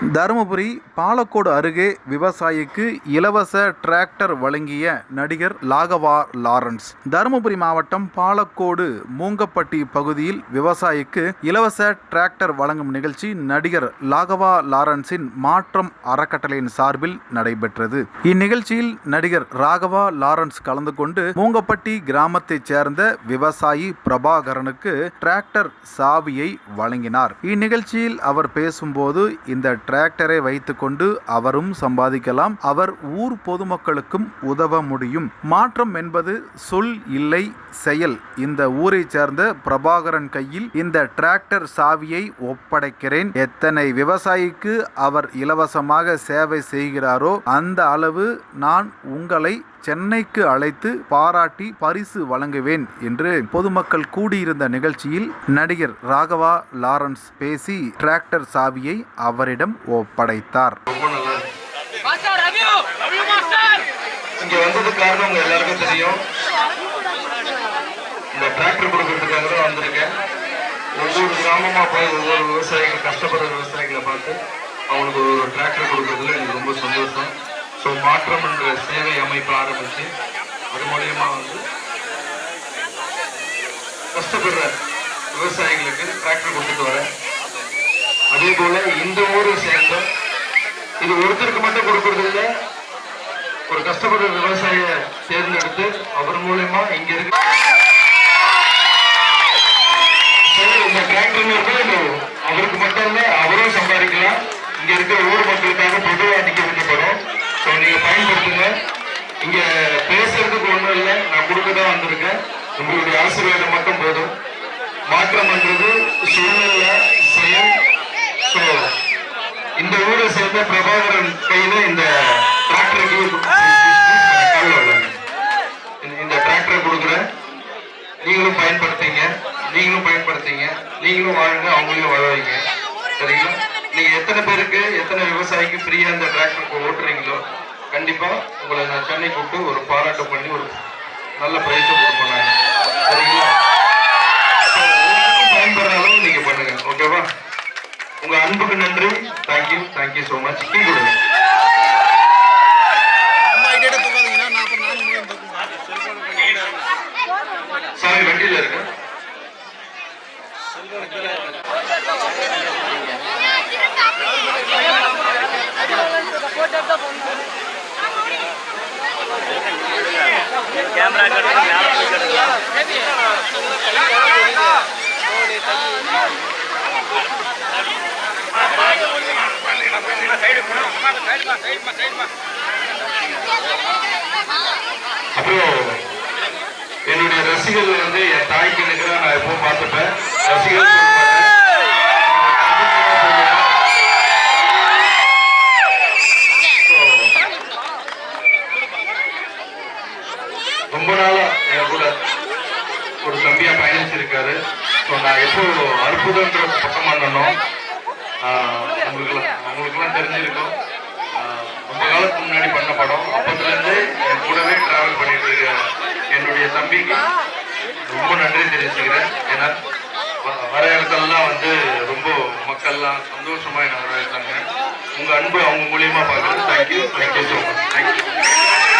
தருமபுரி பாலக்கோடு அருகே விவசாயிக்கு இலவச டிராக்டர் வழங்கிய நடிகர் லாகவா லாரன்ஸ். தருமபுரி மாவட்டம் பாலக்கோடு மூங்கப்பட்டி பகுதியில் விவசாயிக்கு இலவச டிராக்டர் வழங்கும் நிகழ்ச்சி நடிகர் லாகவா லாரன்ஸின் மாற்றம் அறக்கட்டளையின் சார்பில் நடைபெற்றது. இந்நிகழ்ச்சியில் நடிகர் ராகவா லாரன்ஸ் கலந்து கொண்டு மூங்கப்பட்டி கிராமத்தைச் சேர்ந்த விவசாயி பிரபாகரனுக்கு டிராக்டர் சாவியை வழங்கினார். இந்நிகழ்ச்சியில் அவர் பேசும்போது இந்த டிராக்டரை வைத்துக்கொண்டு அவரும் சம்பாதிக்கலாம். அவர் ஊர் பொதுமக்களுக்கும் உதவ முடியும். மாற்றம் என்பது சொல் இல்லை செயல். இந்த ஊரைச் சேர்ந்த பிரபாகரன் கையில் இந்த டிராக்டர் சாவியை ஒப்படைக்கிறேன். எத்தனை விவசாயிக்கு அவர் இலவசமாக சேவை செய்கிறாரோ அந்த அளவு நான் உங்களை சென்னைக்கு அழைத்து பாராட்டி பரிசு வழங்குவேன் என்று பொதுமக்கள் கூடியிருந்த நிகழ்ச்சியில் நடிகர் ராகவா லாரன்ஸ் பேசி டிராக்டர் சாவியை அவரிடம் ஒப்படைத்தார். இங்க வந்தது காரணம் உங்க எல்லாருக்கும் தெரியும். இந்த டிராக்டர் கொடுக்கறதுக்காக தான் வந்திருக்கேன். ஒவ்வொரு கிராமமா போய் ஒவ்வொரு விவசாயிகள் கஷ்டப்படுற விவசாயிகளை பார்த்து அவங்களுக்கு ஒரு டிராக்டர் கொடுக்கறதுல எனக்கு ரொம்ப சந்தோஷம். ஸோ மாற்றம் என்ற சேவை அமைப்பு ஆரம்பிச்சு அது மூலயமா வந்து கஷ்டப்படுற விவசாயிகளுக்கு டிராக்டர் கொடுத்துட்டு வர அதே போல இந்த ஊரை சேர்ந்த இது ஒருத்தருக்கு மட்டும் கொடுக்கறது இல்லை ஒரு கஷ்டப்படுற விவசாய தேர்ந்தெடுத்து அவர் மூலயமா இங்க இருக்க சரி, இந்த டிராக்டர் அவருக்கு மட்டும் இல்ல அவரும் சம்பாதிக்கலாம். இங்க இருக்கிற ஊர் மக்களுக்காக பொதுவாக நிக்க வைக்கப்படும். ஸோ நீங்கள் பயன்படுத்துங்க. இங்க பேசுறதுக்கு ஒண்ணும் இல்லை. நான் கொடுக்க தான் வந்திருக்கேன். உங்களுடைய ஆசீர்வாதம் மட்டும் போதும். மாற்றம் என்றது சூழ்நிலை செயல். ஸோ இந்த ஊரை சேர்ந்த பிரபாகரன் கையில இந்த டிராக்டருக்கு இந்த டிராக்டரை கொடுக்குறேன். நீங்களும் பயன்படுத்திங்க. நீங்களும் பயன்படுத்திங்க. நீங்களும் வாழுங்க. அவங்களையும் வாழ வைங்க சரிங்களா? நீங்க எத்தனை பேருக்கு எத்தனை விவசாயிக்கு ஃப்ரீயா இந்த டிராக்டருக்கு ஓட்டுறீங்களோ கண்டிப்பா உங்களை நான் சென்னை கூப்பிட்டு ஒரு பாராட்டு பண்ணி ஒரு நல்ல பரிசு கொடுப்பேன் சரிங்களா? So, பயன்படுற அளவு நீங்க பண்ணுங்க ஓகேவா உங்க அன்புக்கு நன்றி. Thank you thank you so much tea கொடுங்க. அப்புறம் என்னுடைய ரசிகர்கள் வந்து என் தாய்க்கு நிற்கிறா நான் எப்பவும் பார்த்துப்பேன். ரசிகர்கள் ரொம்ப நாளா என் கூட ஒரு தம்பியா பயணிச்சிருக்காரு. ஸோ நான் எப்போ அற்புதன்ற பக்கமா நின்னோம். உங்களுக்குலாம் உங்களுக்குலாம் தெரிஞ்சிருக்கோம். ஆஹ் ரொம்ப காலத்துக்கு முன்னாடி பண்ண படம். அப்பத்துலேருந்து என் கூடவே ட்ராவல் பண்ணிட்டு இருக்க என்னுடைய தம்பிக்கு ரொம்ப நன்றி தெரிவிச்சுக்கிறேன். ஏன்னா வர இடத்துலலாம் வந்து ரொம்ப மக்கள்லாம் சந்தோஷமாக என்ன வரவேற்றாங்க. உங்கள் அன்பு அவங்க மூலியமாக பார்க்குறது thank you thank you so much thank you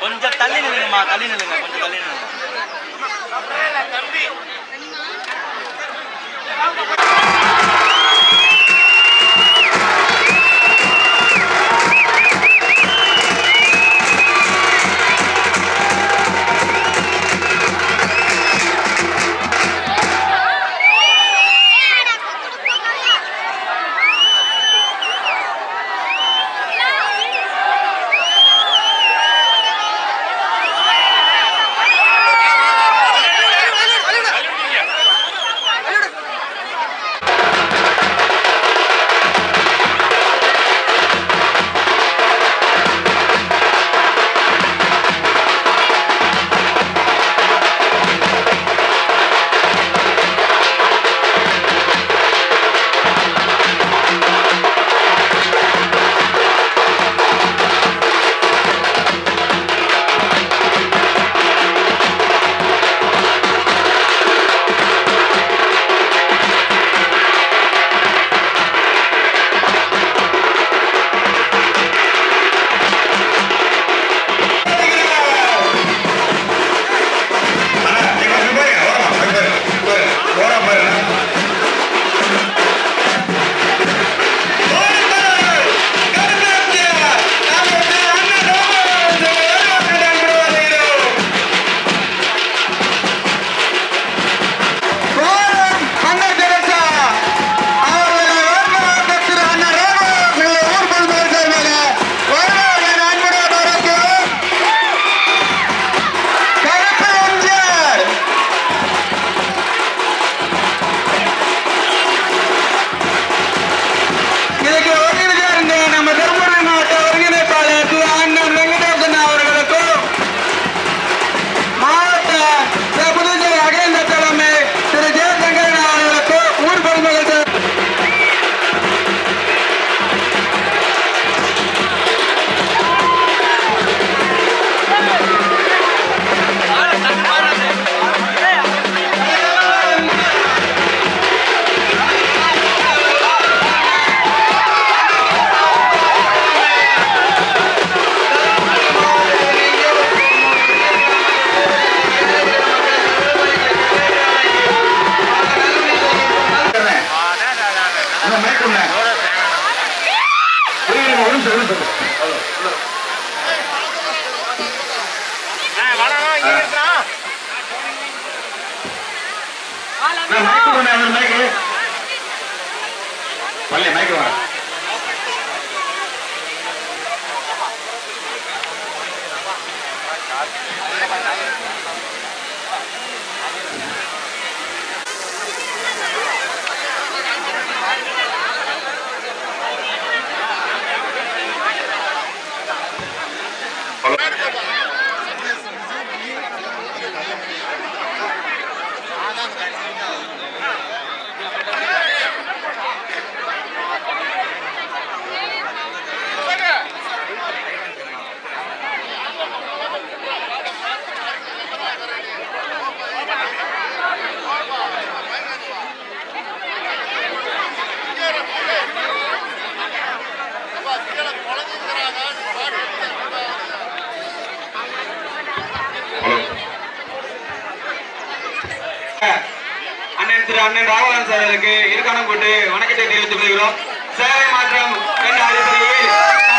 கொஞ்சம் தள்ளி நில்லுங்கம்மா தள்ளி நில்லுங்க கொஞ்சம் தள்ளி நில்லுங்க. அந்த மேற்கொள்ள ஒரு நிமிஷம் பள்ளி மயக்க வர திரு அண்ணன் ராகவன் சார்களுக்கு இருக்கான போட்டு வணக்கத்தை தெரிவித்துக் கொள்கிறோம். சேவை மாற்றம் இரண்டு அறிக்கையில்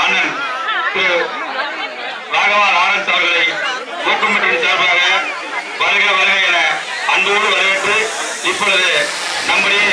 அண்ணன் திரு ராகவா லாரன்ஸ் அவர்களை ஊக்கமட்டின் சார்பாக வருக வருக என அன்போடு வரவேற்று இப்பொழுது நம்முடைய